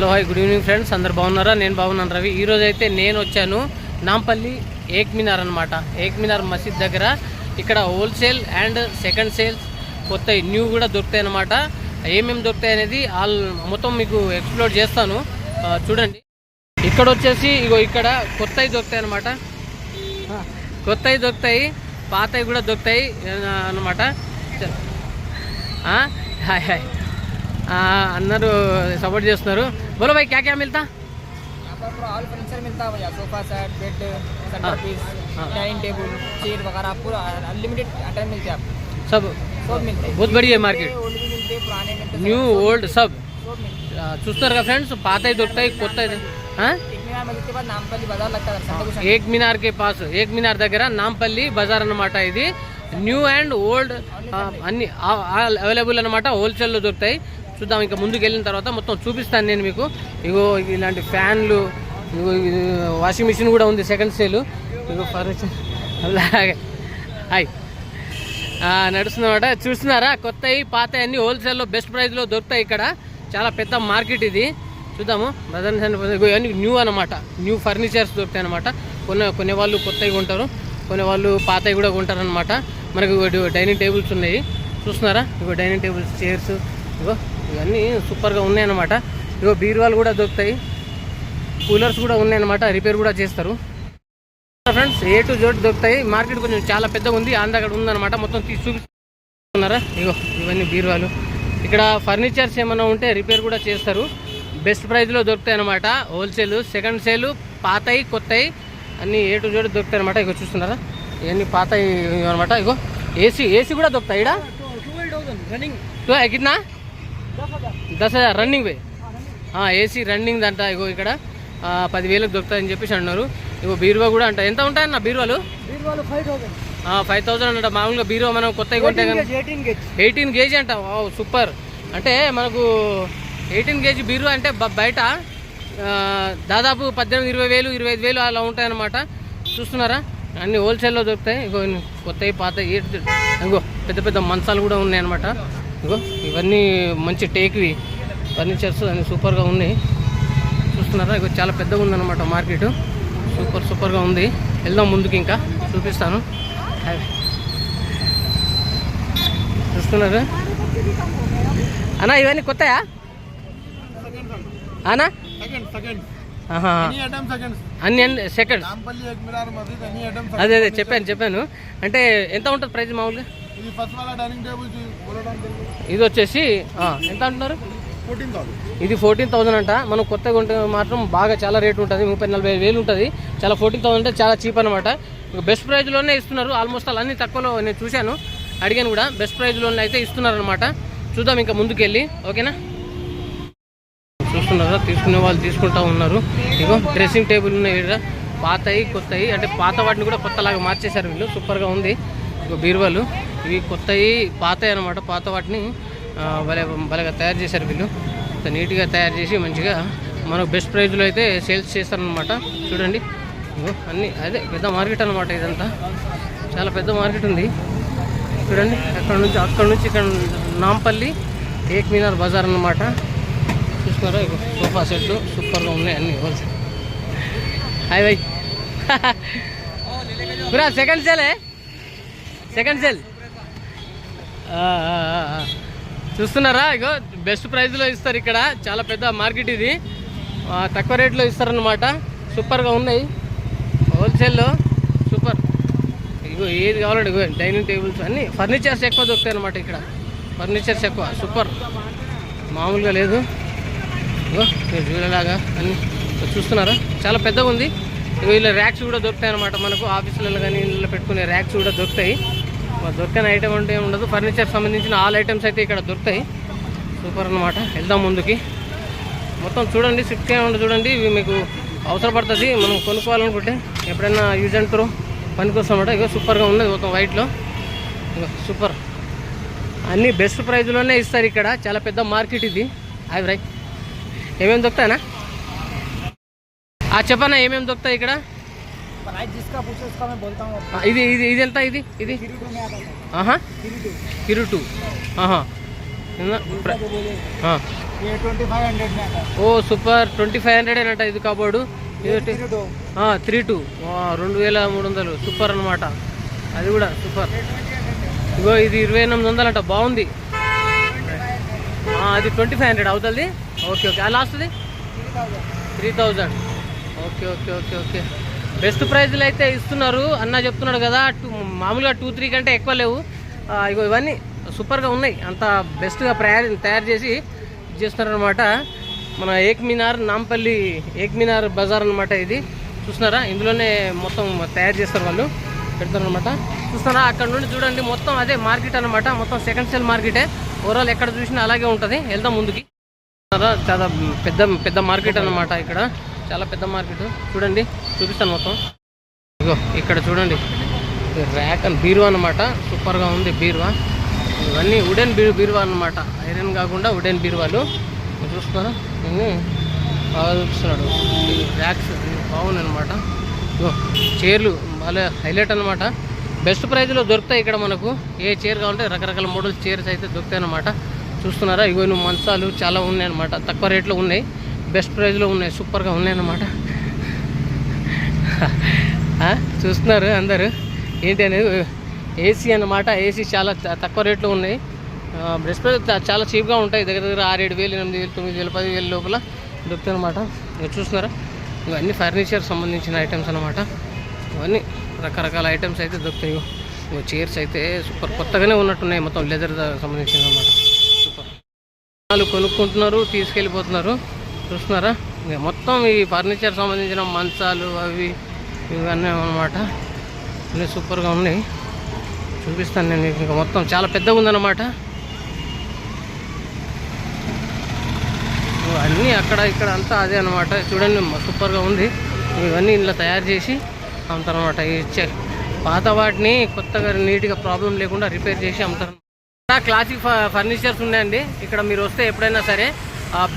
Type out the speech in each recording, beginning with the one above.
Hello hi good evening friends. అందరు బాగున్నారా? నేను బాగున్నాను రవి. ఈరోజు అయితే నేను వచ్చాను నాంపల్లి ఏక్ మినార్ అనమాట ఏక్ మినార్ మసీద్ దగ్గర. ఇక్కడ హోల్సేల్ అండ్ సెకండ్ సేల్స్ కొత్త న్యూ కూడా దొరుకుతాయి అనమాట ఏమేమి దొరుకుతాయి అనేది ఆల్ మొత్తం మీకు ఎక్స్ప్లోర్ చేస్తాను. చూడండి. ఇక్కడ వచ్చేసి ఇగో ఇక్కడ కొత్తవి దొరుకుతాయి అనమాట కొత్తవి దొరుకుతాయి పాతవి కూడా దొరుకుతాయి అనమాట హాయ్ హాయ్. అందరూ సపోర్ట్ చేస్తున్నారు బోలో భాయ్ క్యా క్యా మిల్తా यहाँ पर पूरा ऑल फर्नीचर मिलता है भैया sofa set bed center piece हाँ। डाइनिंग टेबल चेयर वगैरह पूरा अनलिमिटेड आइटम मिलते हैं आपको सब सब मिलते हैं बहुत बढ़िया है मार्केट ओल्ड भी मिलते हैं पुराने मिलते हैं న్యూ ఓల్డ్ సబ్ सब मिलते ఆ, చూస్తారు కదా ఫ్రెండ్స్ పాతవి దొరుకుతాయి కొత్తవి ఆ? हैं एक मीनार मस्जिद के बाद नामपल्ली बाजार लगता है संडे को संडे ఏక్ మినార్ కే పాస్ ఏక్ మినార్ దగ్గర నాంపల్లి బజార్ అన్నమాట ఇది న్యూ అండ్ ఓల్డ్ ఆ, అన్ని అవైలబుల్ అనమాట హోల్సేల్లో దొరుకుతాయి చూద్దాం. ఇంకా ముందుకు వెళ్ళిన తర్వాత మొత్తం చూపిస్తాను నేను మీకు. ఇగో ఇలాంటి ఫ్యాన్లు ఇగో వాషింగ్ మిషన్ కూడా ఉంది సెకండ్ సేల్. ఇగో ఫర్నిచర్ అలాగే. హాయ్. నడుస్తుందన్నమాట. చూస్తున్నారా? కొత్తవి పాత అన్ని హోల్సేల్లో బెస్ట్ ప్రైస్లో దొరుకుతాయి ఇక్కడ. చాలా పెద్ద మార్కెట్ ఇది. చూద్దాము. బ్రదర్ ఇవన్నీ న్యూ అనమాట న్యూ ఫర్నిచర్స్ దొరుకుతాయి అనమాట కొన్ని కొన్ని వాళ్ళు కొత్తవి కొంటారు. కొన్ని వాళ్ళు పాతవి కూడా కొంటారు అనమాట మనకు డైనింగ్ టేబుల్స్ ఉన్నాయి. చూస్తున్నారా? ఇగో డైనింగ్ టేబుల్స్ చైర్స్ ఇగో. ఇవన్నీ సూపర్గా ఉన్నాయన్నమాట. ఇగో బీరువాలు కూడా దొరుకుతాయి. కూలర్స్ కూడా ఉన్నాయన్నమాట. రిపేర్ కూడా చేస్తారు. ఫ్రెండ్స్ ఏ టు జోడ్ దొరుకుతాయి. మార్కెట్ కొంచెం చాలా పెద్దగా ఉంది. ఆంధ్రగడ ఉందన్నమాట. మొత్తం తీసి చూపిస్తున్నారా? ఇగో ఇవన్నీ బీరువాలు. ఇక్కడ ఫర్నిచర్స్ ఏమైనా ఉంటే రిపేర్ కూడా చేస్తారు. బెస్ట్ ప్రైస్లో దొరుకుతాయి అనమాట హోల్సేల్ సెకండ్ సేల్ పాతయి కొత్తయి అన్నీ ఏ టు జోడ్ దొరుకుతాయి అనమాట ఇగో చూస్తున్నారా? ఇవన్నీ పాతయి అనమాట ఇగో ఏసీ ఏసీ కూడా దొరుకుతాయి. ఇక్కడ రన్నింగ్ కింద దశ రన్నింగ్ వే? ఏసీ రన్నింగ్ అంట ఇగో ఇక్కడ. పదివేలకు దొరుకుతాయని చెప్పేసి అన్నారు. ఇగో బీరువా కూడా అంట. ఎంత ఉంటాయన్న బీరువాలు? ఫైవ్ థౌసండ్ అంట. మామూలుగా బీరువా మనం కొత్త ఎయిటీన్ కేజీ అంట. సూపర్ అంటే మనకు ఎయిటీన్ కేజీ బీరువా అంటే బయట దాదాపు పద్దెనిమిది ఇరవై వేలు ఇరవై ఐదు వేలు అలా ఉంటాయన్నమాట. చూస్తున్నారా? అన్ని హోల్సేల్లో దొరుకుతాయి. ఇగో కొత్తవి పాత ఇగో పెద్ద పెద్ద మంచాలు కూడా ఉన్నాయన్నమాట. ఇగో ఇవన్నీ మంచి టేక్వి ఫర్నిచర్స్ అన్ని సూపర్గా ఉన్నాయి. చూస్తున్నారా? ఇగో చాలా పెద్దగా ఉందన్నమాట మార్కెట్. సూపర్ సూపర్గా ఉంది. వెళ్దాం ముందుకి ఇంకా. చూపిస్తాను. చూస్తున్నారు? అన్నా ఇవన్నీ కొత్తయా? అన్నా? అన్ని అన్ని సెకండ్ అదే అదే చెప్పాను చెప్పాను. అంటే ఎంత ఉంటుంది ప్రైస్ మామూలుగా? ఇది వచ్చేసి ఎంత అంటున్నారు? ఇది ఫోర్టీన్ థౌసండ్ అంట. మనం కొత్తగా ఉంటే మాత్రం బాగా చాలా రేట్ ఉంటుంది. ముప్పై నలభై వేలు ఉంటుంది. చాలా ఫోర్టీన్ థౌసండ్ అంటే చాలా చీప్ అనమాట బెస్ట్ ప్రైజ్లోనే ఇస్తున్నారు. ఆల్మోస్ట్ ఆల్ అన్ని తక్కువలో నేను చూశాను. అడిగాను కూడా. బెస్ట్ ప్రైజ్లోనే అయితే ఇస్తున్నారు అనమాట చూద్దాం ఇంకా ముందుకెళ్ళి. ఓకేనా? చూస్తున్నారా తీసుకునే వాళ్ళు తీసుకుంటా ఉన్నారు. ఇగో డ్రెస్సింగ్ టేబుల్ ఉన్నాయి ఇక్కడ పాతవి కొత్తవి అంటే పాత వాటిని కూడా కొత్తలాగా మార్చేశారు వీళ్ళు. సూపర్గా ఉంది. ఇగో బీరువాలు. ఇవి కొత్తవి పాతవి అనమాట పాత వాటిని భలే భలేగా తయారు చేశారు వీళ్ళు. నీట్గా తయారు చేసి మంచిగా మనకు బెస్ట్ ప్రైజ్లో అయితే సేల్స్ చేస్తారనమాట చూడండి. అన్ని అదే పెద్ద మార్కెట్ అనమాట ఇదంతా. చాలా పెద్ద మార్కెట్ ఉంది. చూడండి అక్కడ నుంచి అక్కడ నుంచి ఇక్కడ నాంపల్లి ఏక్ మీనార్ బజార్ అన్నమాట. చూసుకున్నారా ఇగో సోఫా సెట్లు సూపర్గా ఉన్నాయి అన్ని హోల్సేల్. హాయ్ పూరా సెకండ్ సేలే సెకండ్ సేల్ చూస్తున్నారా? ఇగో బెస్ట్ ప్రైస్లో ఇస్తారు ఇక్కడ. చాలా పెద్ద మార్కెట్ ఇది. తక్కువ రేట్లో ఇస్తారనమాట సూపర్గా ఉన్నాయి. హోల్సేల్లో సూపర్ ఇగో ఏది కావాలంటే ఇగో డైనింగ్ టేబుల్స్ అన్ని ఫర్నిచర్స్ ఎక్కువ దొరుకుతాయి అనమాట ఇక్కడ. ఫర్నిచర్స్ ఎక్కువ. సూపర్ మామూలుగా లేదు. ఇగో మీరు చూడలాగా అన్ని. చూస్తున్నారా? చాలా పెద్దగా ఉంది. ఇగో ఇలా ర్యాక్స్ కూడా దొరుకుతాయి అనమాట మనకు. ఆఫీసులలో కానీ ఇళ్ళలో పెట్టుకునే ర్యాక్స్ కూడా దొరుకుతాయి. దొరకని ఐటమ్ అంటే ఉండదు. ఫర్నిచర్ సంబంధించిన ఆల్ ఐటమ్స్ అయితే ఇక్కడ దొరుకుతాయి. సూపర్ అనమాట వెళ్దాం ముందుకి. మొత్తం చూడండి. సిక్స్టీ ఉండి చూడండి. ఇవి మీకు అవసరపడుతుంది. మనం కొనుక్కోవాలనుకుంటే ఎప్పుడైనా యూజ్ అండ్ త్రో పనికొస్తామట. ఇగో సూపర్గా ఉన్నది మొత్తం వైట్లో ఇగో సూపర్ అన్నీ బెస్ట్ ప్రైజ్లోనే ఇస్తారు ఇక్కడ. చాలా పెద్ద మార్కెట్ ఇది. అవి రై ఏమేమి దొరుకుతాయనా ఆ చెప్పనా ఏమేమి దొరుకుతాయి ఇక్కడ? प्राइस जिसका पूछो उसका मैं बोलता हूँ ఆ, ఇది ఇది ఇది ఎంత ఇది ఇది किरीटो में आता है ఆహా किरीटो కిరుటు ఆహా ప్ర- ఆ. ये ट्वेंटी फाइव हंड्रेड में आता oh super twenty five hundred అంట ఇది కబోర్డు है दो త్రీ టూ రెండు వేల మూడు వందలు సూపర్ అనమాట అది కూడా సూపర్ ఇగో ఇది ఇరవై ఎనిమిది వందలు అంట బాగుంది ఆ, అది ట్వంటీ ఫైవ్ హండ్రెడ్ అవుతుంది ఓకే ఓకే అది లాస్ట్ది three thousand okay okay okay okay Best ప్రైజ్లు అయితే ఇస్తున్నారు. అన్న చెప్తున్నాడు కదా టూ మామూలుగా టూ త్రీ కంటే ఎక్కువ లేవు. ఇగో ఇవన్నీ సూపర్గా ఉన్నాయి. అంత బెస్ట్గా ప్రయాణ తయారు చేసి చేస్తున్నారు అనమాట మన ఏక్ మినార్ నాంపల్లి ఏక్ మినార్ బజార్ అనమాట ఇది. చూస్తున్నారా? ఇందులోనే మొత్తం తయారు చేస్తారు వాళ్ళు. పెడతారనమాట చూస్తున్నారా? అక్కడ నుండి చూడండి. మొత్తం అదే మార్కెట్ అనమాట మొత్తం సెకండ్ సెల్ మార్కెటే ఓవరాల్ ఎక్కడ చూసినా అలాగే ఉంటుంది. వెళ్దాం ముందుకి. చూస్తున్నారా? చాలా పెద్ద పెద్ద మార్కెట్ అన్నమాట ఇక్కడ. చాలా పెద్ద మార్కెట్. చూడండి చూపిస్తాను మొత్తం. ఇగో ఇక్కడ చూడండి. ర్యాక్ అని బీరువా అనమాట సూపర్గా ఉంది బీరువా. ఇవన్నీ వుడెన్ బీ బీరువా అనమాట ఐరన్ కాకుండా వుడెన్ బీరువాలు. మీరు చూస్తున్నారా? బాగా చూపిస్తున్నాడు. ఈ ర్యాక్స్ బాగుందనమాట ఇగో చైర్లు బాగా హైలైట్ అనమాట బెస్ట్ ప్రైజ్లో దొరుకుతాయి ఇక్కడ మనకు. ఏ చైర్ కావాలంటే రకరకాల మోడల్స్ చైర్స్ అయితే దొరుకుతాయి అనమాట చూస్తున్నారా? ఇగో నువ్వు మంచాలు చాలా ఉన్నాయన్నమాట తక్కువ రేట్లో ఉన్నాయి. బెస్ట్ ప్రైస్లో ఉన్నాయి సూపర్గా ఉన్నాయన్నమాట చూస్తున్నారు అందరు? ఏంటి అనేది ఏసీ అన్నమాట ఏసీ చాలా తక్కువ రేట్లో ఉన్నాయి. బెస్ట్ ప్రైజ్ చాలా చీప్గా ఉంటాయి దగ్గర దగ్గర ఆరు ఏడు వేలు ఎనిమిది వేలు తొమ్మిది వేలు పది వేలు లోపల దొరుకుతాయి అనమాట ఇవి చూస్తున్నారా? ఇవన్నీ ఫర్నిచర్ సంబంధించిన ఐటమ్స్ అనమాట ఇవన్నీ రకరకాల ఐటమ్స్ అయితే దొరుకుతాయి. చైర్స్ అయితే సూపర్ కొత్తగానే ఉన్నట్టున్నాయి మొత్తం లెదర్ సంబంధించిన అనమాట సూపర్. వాళ్ళు కొనుక్కుంటున్నారు తీసుకెళ్ళిపోతున్నారు. చూస్తున్నారా? ఇక మొత్తం ఈ ఫర్నిచర్ సంబంధించిన మంచాలు అవి ఇవన్నీ అనమాట అన్నీ సూపర్గా ఉన్నాయి. చూపిస్తాను నేను మీకు. ఇంకా మొత్తం చాలా పెద్దగా ఉందన్నమాట. అన్నీ అక్కడ ఇక్కడ అంతా అదే అనమాట చూడండి సూపర్గా ఉంది. ఇవన్నీ ఇంట్లో తయారు చేసి అమ్ముతారనమాట ఈ పాత వాటిని కొత్తగా నీట్గా ప్రాబ్లం లేకుండా రిపేర్ చేసి అమ్ముతారు క్లాసిక్ ఫ- ఫర్నిచర్స్ ఉన్నాయండి. ఇక్కడ మీరు వస్తే ఎప్పుడైనా సరే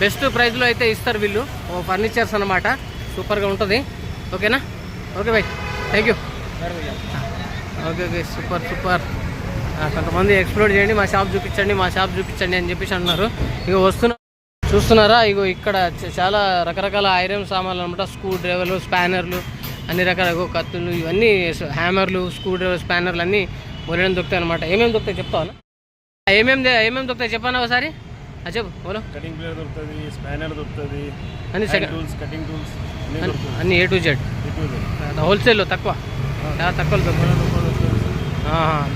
బెస్ట్ ప్రైస్లో అయితే ఇస్తారు వీళ్ళు. ఓ ఫర్నిచర్స్ అనమాట సూపర్గా ఉంటుంది. ఓకేనా? Okay bye thank you okay okay. Super super కొంతమంది ఎక్స్ప్లోర్ చేయండి మా షాప్ చూపించండి మా షాప్ చూపించండి అని చెప్పేసి అన్నారు. ఇక వస్తున్నా చూస్తున్నారా? ఇగో ఇక్కడ చాలా రకరకాల ఐరన్ సామాన్లు అనమాట స్క్రూ డ్రైవర్లు స్పానర్లు అన్ని రకాల కత్తులు ఇవన్నీ హ్యామర్లు స్క్రూ డ్రైవర్ స్పానర్లు అన్నీ మొరడం దొరుకుతాయి అనమాట ఏమేమి దొరుకుతాయి చెప్తావా? ఏమేమి ఏమేమి దొరుకుతాయి చెప్పాను ఒకసారి? చెప్పు బోలో. కటింగ్ ప్లేయర్ దొరుకుతుంది స్పానర్ దొరుకుతుంది అన్ని టూల్స్ కటింగ్ టూల్స్ అన్ని ఏ టు జెడ్ హోల్సేల్లో తక్కువ. చాలా తక్కువ దొరుకుతాయి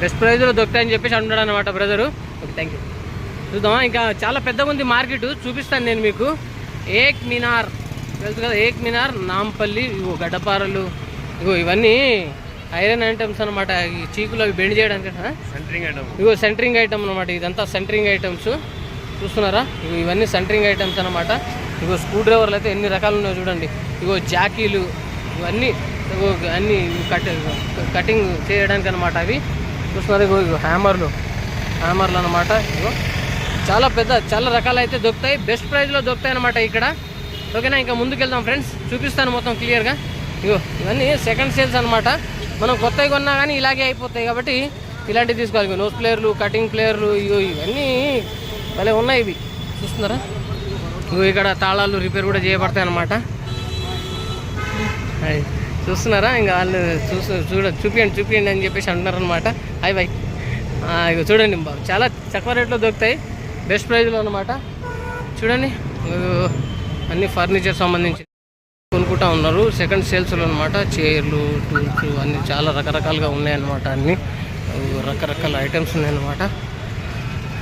బెస్ట్ ప్రైజ్లో దొరుకుతాయని చెప్పేసి అంటున్నాడు అనమాట బ్రదరు ఓకే థ్యాంక్ యూ చూద్దామా? ఇంకా చాలా పెద్దగా ఉంది మార్కెట్ చూపిస్తాను నేను మీకు. ఏక్ మినార్. తెలుసు కదా ఏక్ మినార్ నాంపల్లి ఇగో గడ్డపారలు ఇగో ఇవన్నీ ఐరన్ ఐటమ్స్ అనమాట ఈ చీకులు అవి బెండ్ చేయడానికి ఆ? సెంటరింగ్ ఐటమ్ ఇగో సెంటరింగ్ ఐటమ్ అనమాట ఇదంతా సెంటరింగ్ ఐటమ్స్ చూస్తున్నారా? ఇగో ఇవన్నీ సెంటరింగ్ ఐటమ్స్ అనమాట ఇగో స్క్రూ డ్రైవర్లు అయితే ఎన్ని రకాలు ఉన్నాయో చూడండి. ఇగో జాకీలు ఇవన్నీ ఇగో అన్ని కట్ కటింగ్ చేయడానికి అనమాట అవి. చూస్తున్నారు ఇగో ఇగో హ్యామర్లు హ్యామర్లు అనమాట ఇగో. చాలా పెద్ద చాలా రకాలు అయితే దొరుకుతాయి బెస్ట్ ప్రైస్లో దొరుకుతాయి అనమాట ఇక్కడ. ఓకేనా? ఇంకా ముందుకెళ్దాం ఫ్రెండ్స్. చూపిస్తాను మొత్తం క్లియర్గా ఇగో ఇవన్నీ సెకండ్ సేల్స్ అనమాట మనం కొత్తవి కొన్నా కానీ ఇలాగే అయిపోతాయి కాబట్టి ఇలాంటివి తీసుకోవాలి. ఇగో నోస్ ప్లేయర్లు కటింగ్ ప్లేయర్లు ఇగో ఇవన్నీ భలే ఉన్నాయి ఇవి. చూస్తున్నారా? ఇక్కడ తాళాలు రిపేర్ కూడా చేయబడతాయి అనమాట హాయ్. చూస్తున్నారా? ఇంకా వాళ్ళు చూసు చూడ చూపియండి చూపియండి అని చెప్పేసి అంటున్నారు అనమాట హాయ్ బాయ్. ఇక చూడండి బాబు. చాలా తక్కువ రేట్లో దొరుకుతాయి. బెస్ట్ ప్రైజ్లో అనమాట చూడండి. అన్ని ఫర్నిచర్ సంబంధించి కొనుక్కుంటా ఉన్నారు. సెకండ్ సేల్స్లో అనమాట చైర్లు టూల్స్ అన్నీ చాలా రకరకాలుగా ఉన్నాయన్నమాట అన్నీ. రకరకాల ఐటమ్స్ ఉన్నాయన్నమాట.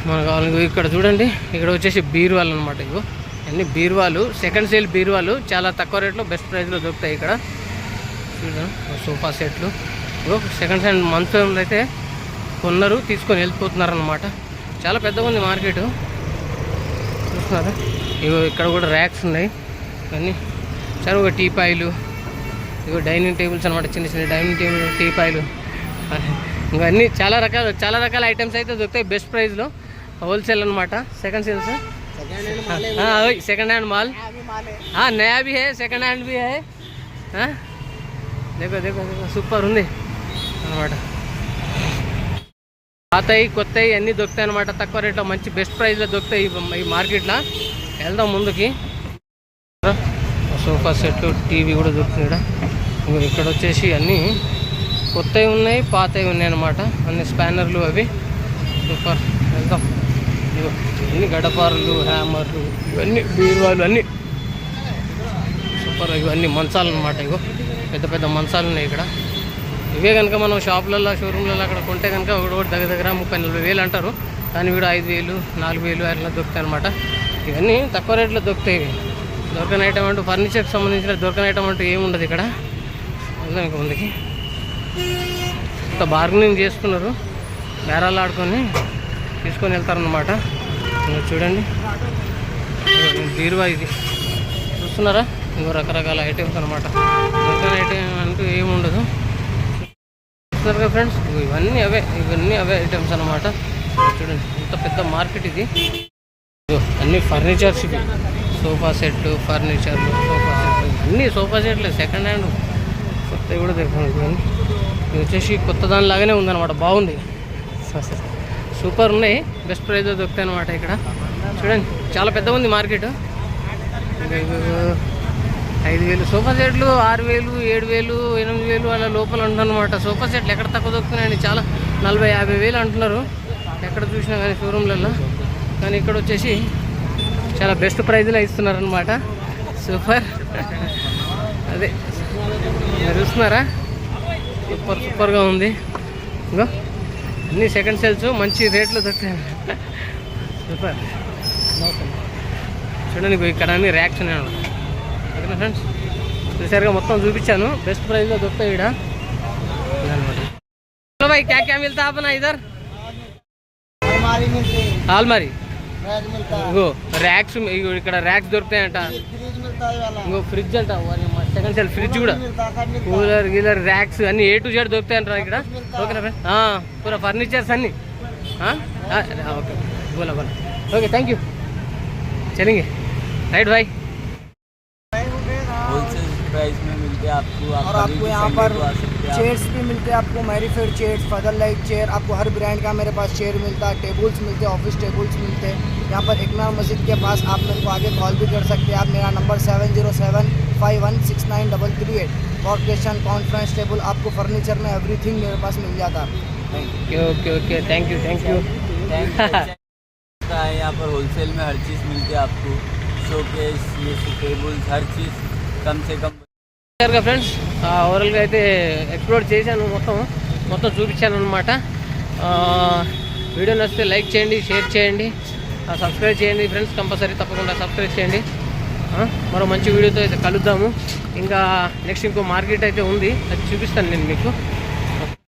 మనకు కావాలి ఇక్కడ చూడండి ఇక్కడ వచ్చేసి బీరువాలు అనమాట ఇవి. అన్ని బీరువాలు సెకండ్ సేల్ బీరువాలు చాలా తక్కువ రేట్లో బెస్ట్ ప్రైస్లో దొరుకుతాయి ఇక్కడ. చూడండి సోఫా సెట్లు ఇగో సెకండ్ హ్యాండ్ మంత్ అయితే కొన్నారు తీసుకొని వెళ్ళిపోతున్నారు అనమాట చాలా పెద్దగా ఉంది మార్కెట్. చూస్తున్నారా? ఇగో ఇక్కడ కూడా ర్యాక్స్ ఉన్నాయి. అన్నీ సరే ఒక టీపాయిలు ఇగో డైనింగ్ టేబుల్స్ అనమాట చిన్న చిన్న డైనింగ్ టేబుల్ టీపాయిలు ఇంకా అన్నీ చాలా రకాల చాలా రకాల ఐటమ్స్ అయితే దొరుకుతాయి బెస్ట్ ప్రైస్లో హోల్సేల్ అనమాట సెకండ్ సేల్స్ सेकंड हैंड माल हाँ नया भी है सेकंड हैंड भी है हाँ देखो देखो देखो సూపర్ ఉంది అనమాట పాతయి కొత్తవి అన్నీ దొరుకుతాయి అనమాట తక్కువ రేట్లో మంచి బెస్ట్ ప్రైస్లో దొరుకుతాయి ఈ- ఈ మార్కెట్లో వెళ్దాం ముందుకి సోఫా సెట్లు టీవీ కూడా దొరుకుతుంది ఇక్కడ ఇంకో ఇక్కడ వచ్చేసి అన్నీ కొత్తవి ఉన్నాయి పాతవి ఉన్నాయి అనమాట అన్ని స్పానర్లు అవి సూపర్ వెళ్దాం ఇవన్నీ అన్ని గడపారులు హ్యామర్లు ఇవన్నీ బీరువాలు అన్నీ సూపర్ ఇవన్నీ మంచాలు అనమాట ఇగో. పెద్ద పెద్ద మంచాలు ఉన్నాయి ఇక్కడ. ఇవే కనుక మనం షాపులలో షోరూమ్లలో అక్కడ కొంటే కనుక ఒకటి దగ్గర దగ్గర ముప్పై నలభై వేలు అంటారు. కానీ వీడు ఐదు వేలు నాలుగు వేలు అట్లా దొరుకుతాయి అనమాట ఇవన్నీ తక్కువ రేట్లో దొరుకుతాయి. దొరకని ఐటమ్ అంటూ ఫర్నిచర్కి సంబంధించిన దొరకని ఐటమ్ అంటూ ఏముండదు ఇక్కడ. అందులో ఇంకా ముందుకి? ఇంత బార్గెనింగ్ చేస్తున్నారు బేరాలు ఆడుకొని. తీసుకొని వెళ్తారనమాట చూడండి. బీరువా ఇది. చూస్తున్నారా? ఇంకో రకరకాల ఐటమ్స్ అనమాట దొరకని ఐటమ్ అంటూ ఏముండదు చూస్తున్నారు కదా ఫ్రెండ్స్ ఇవన్నీ అవే. ఇవన్నీ అవే ఐటమ్స్ అనమాట చూడండి ఇంత పెద్ద మార్కెట్ ఇది. అన్ని ఫర్నిచర్స్ ఇవి. సోఫా సెట్ ఫర్నిచర్లు సోఫా సెట్. అన్ని సోఫా సెట్లు సెకండ్ హ్యాండ్ కొత్తవి కూడా దొరుకుతుంది ఇది వచ్చేసి కొత్త దానిలాగానే ఉందన్నమాట. బాగుంది. సూపర్ ఉన్నాయి. బెస్ట్ ప్రైజ్ దొరుకుతాయి అనమాట ఇక్కడ. చూడండి చాలా పెద్దగా ఉంది మార్కెట్. ఐదు వేలు. సోఫా సెట్లు ఆరు వేలు ఏడు వేలు ఎనిమిది వేలు అలా లోపల ఉంటుందన్నమాట సోఫా సెట్లు ఎక్కడ తక్కువ దొరుకుతున్నాయండి? చాలా నలభై యాభై వేలు అంటున్నారు. ఎక్కడ చూసినా కానీ షోరూమ్లలో కానీ ఇక్కడ వచ్చేసి చాలా బెస్ట్ ప్రైజ్లో ఇస్తున్నారనమాట సూపర్. అదే. చూస్తున్నారా? సూపర్ సూపర్గా ఉంది. ఇంకో అన్ని సెకండ్ సెల్స్ మంచి రేట్లో దొరుకుతాయి సూపర్ చూడండి ఇగో ఇక్కడ అన్ని ర్యాక్స్ ఉన్నాయి అన్నమాట. ఓకేనా ఫ్రెండ్స్ చూసారుగా మొత్తం చూపించాను బెస్ట్ ప్రైస్లో దొరుకుతాయి ఇక్కడ ఇదన్నమాట హలో భాయ్ క్యా క్యా మిల్తా अपना इधर अलमारी मिलती है ఆల్మరీ फ्रिज मिलता है ఇగో ర్యాక్స్ ఇగో ఇక్కడ ర్యాక్స్ దొరుకుతాయంట फ्रिज मिलता है वाला ఇంకో ఫ్రిడ్జ్ అంట సెకండ్ సెల్ ఫ్రిడ్జ్ కూడా मिलता है सब मिलता है కూలర్ గీలర్ ర్యాక్స్ అన్ని ఏ టు జెడ్ దొరుకుతాయంటారా ఇక్కడ ఓకేనా ఫ్రెండ్ పూరా ఫర్నిచర్స్ అన్ని ఆ? ఆ, ఓకే బోలా బోలా okay thank you చలింగే right bye wholesale price में मिलते हैं आपको आप और कभी आपको भी यहाँ संडे पर को आ सकते हैं चेयर्स भी मिलते हैं आपको मैरीफेड चेयर फदर लाइट चेयर आपको हर ब्रांड का मेरे पास चेयर मिलता है टेबल्स मिलते हैं ऑफ़िस टेबल्स मिलते हैं। यहाँ पर इकना मस्जिद के पास आप मेरे को आगे कॉल भी कर सकते हैं। आप मेरा number seven zero seven five one six nine double three eight corporation conference table आपको फर्नीचर में एवरीथिंग मेरे पास मिल जाता है। Okay okay thank you thank you यहाँ पर होलसेल में हर चीज़ मिलती है आपको। शोकेस ये टेबल्स हर चीज़ कम से कम చూసారుగా ఫ్రెండ్స్. ఓవరాల్గా అయితే ఎక్స్ప్లోర్ చేశాను మొత్తం మొత్తం చూపించాను అనమాట వీడియో నచ్చితే లైక్ చేయండి షేర్ చేయండి సబ్స్క్రైబ్ చేయండి ఫ్రెండ్స్ కంపల్సరీ తప్పకుండా సబ్స్క్రైబ్ చేయండి. మరో మంచి వీడియోతో అయితే కలుద్దాము. ఇంకా నెక్స్ట్ ఇంకో మార్కెట్ అయితే ఉంది అది చూపిస్తాను నేను మీకు.